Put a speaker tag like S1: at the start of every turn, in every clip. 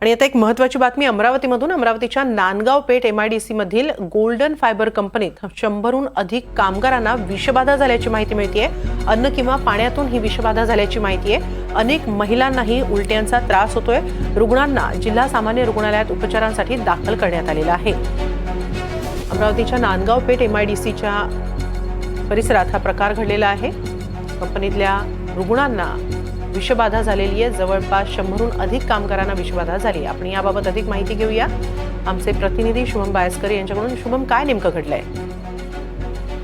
S1: आणि आता एक महत्वाची बातमी अमरावतीमधून. अमरावतीच्या नांदगाव पेठ एमआयडीसी मधील गोल्डन फायबर कंपनीत शंभरहून अधिक कामगारांना विषबाधा झाल्याची माहिती मिळतीये. अन्न किंवा पाण्यातून ही विषबाधा झाल्याची माहिती आहे अनेक महिलांनाही उलट्यांचा त्रास होतोय. रुग्णांना जिल्हा सामान्य रुग्णालयात उपचारांसाठी दाखल करण्यात आलेलं आहे. अमरावतीच्या नांदगाव पेठ एमआयडीसीच्या परिसरात हा प्रकार घडलेला आहे. कंपनीतल्या रुग्णांना विषबाधा झालेली आहे. जवळपास शंभरहून अधिक कामगारांना विषबाधा झाली आपण याबाबत अधिक माहिती घेऊया. आमचे प्रतिनिधी शुभम बायस्कर यांच्याकडून. शुभम काय नेमकं घडलंय?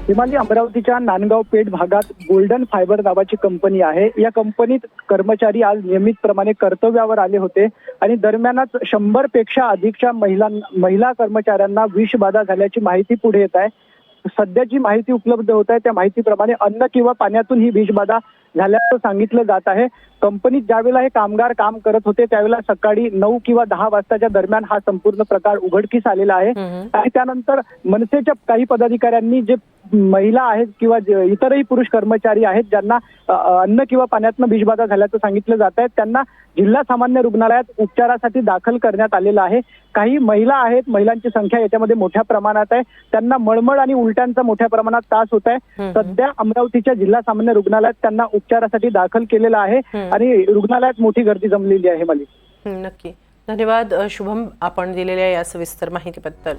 S2: हिमाली अमरावतीच्या नांदगाव पेठ भागात गोल्डन फायबर नावाची कंपनी आहे. या कंपनीत कर्मचारी आज नियमितप्रमाणे कर्तव्यावर आले होते आणि दरम्यानच शंभरपेक्षा अधिकच्या महिला महिला कर्मचाऱ्यांना विषबाधा झाल्याची माहिती पुढे येत आहे. सध्या जी माहिती उपलब्ध होत आहे त्या माहितीप्रमाणे अन्न किंवा पाण्यातून ही विषबाधा झाल्याचं सांगितलं जात आहे. कंपनीत ज्यावेळेला हे कामगार काम करत होते त्यावेळेला सकाळी नऊ किंवा दहा वाजताच्या दरम्यान हा संपूर्ण प्रकार उघडकीस आलेला आहे. आणि त्यानंतर मनसेच्या काही पदाधिकाऱ्यांनी जे महिला आहेत किंवा इतरही पुरुष कर्मचारी आहेत ज्यांना अन्न किंवा पाण्यातनं विषबाधा झाल्याचं सांगितलं जात आहे त्यांना जिल्हा सामान्य रुग्णालयात उपचारासाठी दाखल करण्यात आलेलं आहे. काही महिला आहेत महिलांची संख्या याच्यामध्ये मोठ्या प्रमाणात आहे. त्यांना मळमळ आणि उलट्यांचा मोठ्या प्रमाणात त्रास होत आहे. सध्या अमरावतीच्या जिल्हा सामान्य रुग्णालयात त्यांना उपचारासाठी दाखल केलेलं आहे. आणि रुग्णालयात मोठी गर्दी जमलेली आहे मला
S1: नक्की. धन्यवाद शुभम आपण दिलेल्या या सविस्तर माहितीबद्दल.